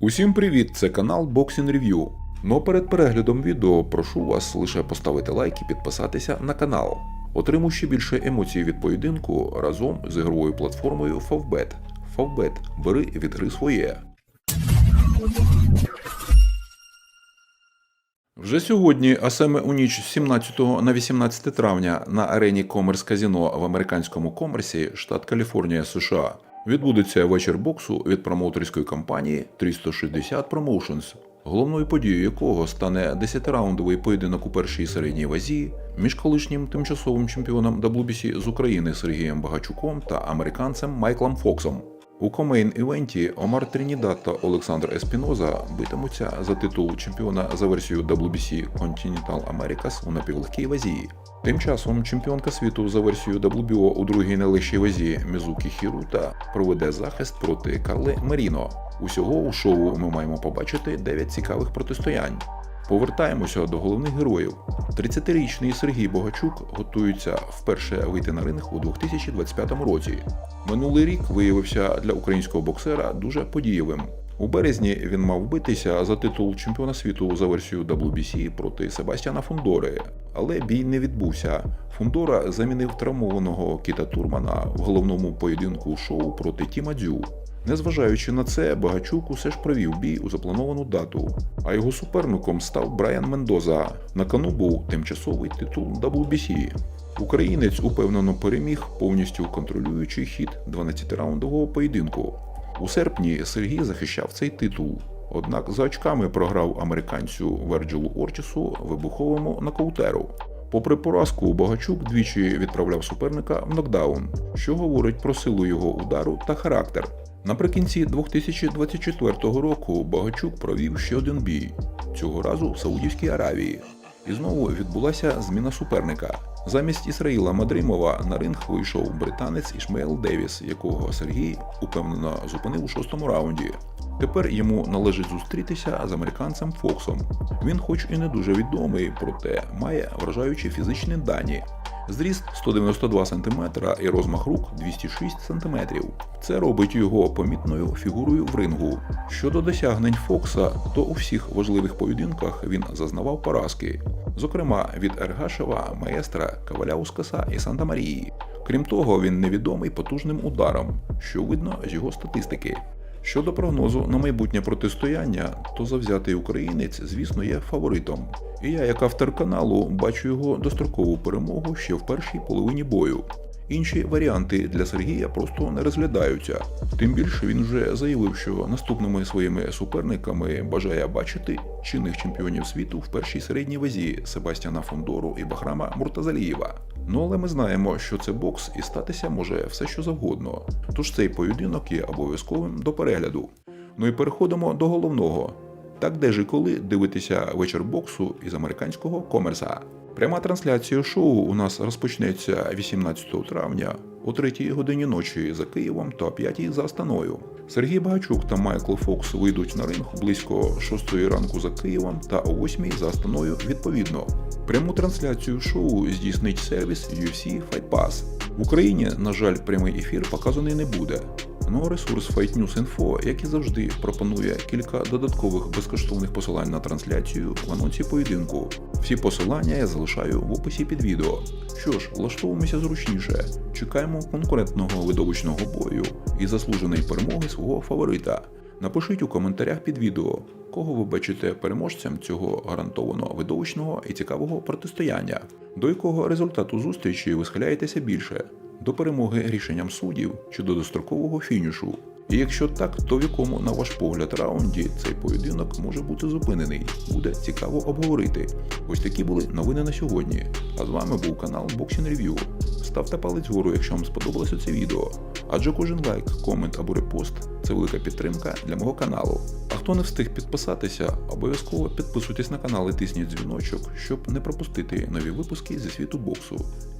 Усім привіт! Це канал Boxing Review. Но перед переглядом відео прошу вас лише поставити лайк і підписатися на канал. Отримуй ще більше емоцій від поєдинку разом з ігровою платформою Favbet. Favbet. Бери від гри своє. Вже сьогодні, а саме у ніч з 17 на 18 травня на арені Комерс Казіно в американському комерсі, штат Каліфорнія, США, відбудеться вечір боксу від промоутерської компанії 360 Promotions, головною подією якого стане 10-раундовий поєдинок у першій середній вазі між колишнім тимчасовим чемпіоном WBC з України Сергієм Багачуком та американцем Майклом Фоксом. У комейн-івенті Омар Тринідад та Олександр Еспіноза битимуться за титул чемпіона за версією WBC Continental Americas у напівлегкій вазі. Тим часом чемпіонка світу за версією WBO у другій найлегшій вазі Мізукі Хірута проведе захист проти Карли Меріно. Усього у шоу ми маємо побачити 9 цікавих протистоянь. Повертаємося до головних героїв. 30-річний Сергій Богачук готується вперше вийти на ринг у 2025 році. Минулий рік виявився для українського боксера дуже подієвим. У березні він мав битися за титул чемпіона світу за версією WBC проти Себастьяна Фундори, але бій не відбувся. Фундора замінив травмованого Кіта Турмана в головному поєдинку шоу проти Тіма Дзю. Незважаючи на це, Багачук усе ж провів бій у заплановану дату, а його суперником став Брайан Мендоза. На кону був тимчасовий титул WBC. Українець упевнено переміг, повністю контролюючи хід 12-раундового поєдинку. У серпні Сергій захищав цей титул. Однак за очками програв американцю Верджилу Орчісу вибуховому нокаутеру. Попри поразку, Богачук двічі відправляв суперника в нокдаун, що говорить про силу його удару та характер. Наприкінці 2024 року Богачук провів ще один бій, цього разу в Саудівській Аравії. І знову відбулася зміна суперника. Замість Ісраїла Мадримова на ринг вийшов британець Ішмаел Девіс, якого Сергій упевнено зупинив у шостому раунді. Тепер йому належить зустрітися з американцем Фоксом. Він, хоч і не дуже відомий, проте має вражаючі фізичні дані. Зріст 192 см і розмах рук 206 см. Це робить його помітною фігурою в рингу. Щодо досягнень Фокса, то у всіх важливих поєдинках він зазнавав поразки, зокрема від Ергашева, Маестра, Каваляускаса і Санта Марії. Крім того, він невідомий потужним ударом, що видно з його статистики. Щодо прогнозу на майбутнє протистояння, то завзятий українець, звісно, є фаворитом. І я, як автор каналу, бачу його дострокову перемогу ще в першій половині бою. Інші варіанти для Сергія просто не розглядаються. Тим більше він вже заявив, що наступними своїми суперниками бажає бачити чинних чемпіонів світу в першій середній вазі Себастьяна Фондору і Бахрама Муртазалієва. Ну але ми знаємо, що це бокс і статися може все що завгодно. Тож цей поєдинок є обов'язковим до перегляду. Ну і переходимо до головного. Так де ж і коли дивитися вечір боксу із американського комерса. Пряма трансляція шоу у нас розпочнеться 18 травня о 3 годині ночі за Києвом та о 5 за Астаною. Сергій Багачук та Майкл Фокс вийдуть на ринг близько 6 ранку за Києвом та о 8 за Астаною відповідно. Пряму трансляцію шоу здійснить сервіс UFC Fight Pass. В Україні, на жаль, прямий ефір показаний не буде. Ну, ресурс Fight News Info, як і завжди, пропонує кілька додаткових безкоштовних посилань на трансляцію в анонсі поєдинку. Всі посилання я залишаю в описі під відео. Що ж, влаштовуємося зручніше, чекаємо конкурентного видовищного бою і заслуженої перемоги свого фаворита. Напишіть у коментарях під відео, кого ви бачите переможцем цього гарантовано видовищного і цікавого протистояння, до якого результату зустрічі ви схиляєтеся більше до перемоги рішенням суддів чи до дострокового фінішу. І якщо так, то в якому, на ваш погляд, раунді цей поєдинок може бути зупинений, буде цікаво обговорити. Ось такі були новини на сьогодні. А з вами був канал Boxing Review. Ставте палець вгору, якщо вам сподобалося це відео. Адже кожен лайк, комент або репост це велика підтримка для мого каналу. А хто не встиг підписатися, обов'язково підписуйтесь на канал і тисніть дзвіночок, щоб не пропустити нові випуски зі світу боксу.